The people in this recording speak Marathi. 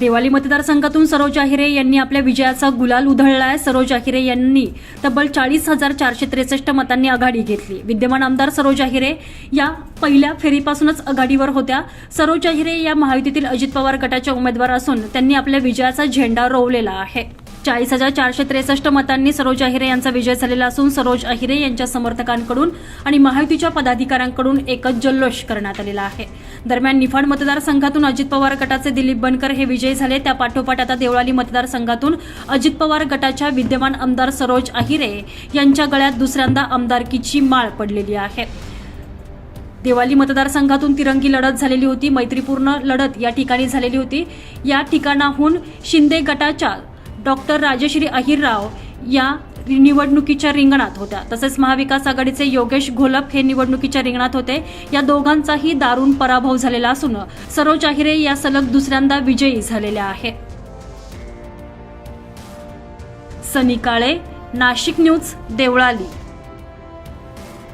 देवाली मतदारसंघातून सरोज आहिरे यांनी आपल्या विजयाचा गुलाल उधळलाय. सरोज आहिरे यांनी तब्बल चाळीस हजार चारशे त्रेसष्ट मतांनी आघाडी घेतली. विद्यमान आमदार सरोज आहिरे या पहिल्या फेरीपासूनच आघाडीवर होत्या. सरोज आहिरे या महायुतीतील अजित पवार गटाच्या उमेदवार असून त्यांनी आपल्या विजयाचा झेंडा रोवलेला आहे. चाळीस हजार चारशे त्रेसष्ट मतांनी सरोज अहिरे यांचा विजय झालेला असून सरोज अहिरे यांच्या समर्थकांकडून आणि महायुतीच्या पदाधिकाऱ्यांकडून एकच जल्लोष करण्यात आलेला आहे. दरम्यान निफाड मतदारसंघातून अजित पवार गटाचे दिलीप बनकर हे विजयी झाले. त्या पाठोपाठ आता देवळाली मतदारसंघातून अजित पवार गटाच्या विद्यमान आमदार सरोज अहिरे यांच्या गळ्यात दुसऱ्यांदा आमदारकीची माळ पडलेली आहे. देवाली मतदारसंघातून तिरंगी लढत झालेली होती. मैत्रीपूर्ण लढत या ठिकाणी झालेली होती. या ठिकाणाहून शिंदे गटाच्या डॉक्टर राजश्री अहिरराव या निवडणुकीच्या रिंगणात होत्या. तसेच महाविकास आघाडीचे योगेश घोलप हे निवडणुकीच्या रिंगणात होते. या दोघांचाही दारुण पराभव झालेला असून सरोज आहिरे या सलग दुसऱ्यांदा विजयी झालेल्या आहे सनी काळे नाशिक न्यूज देवळाली.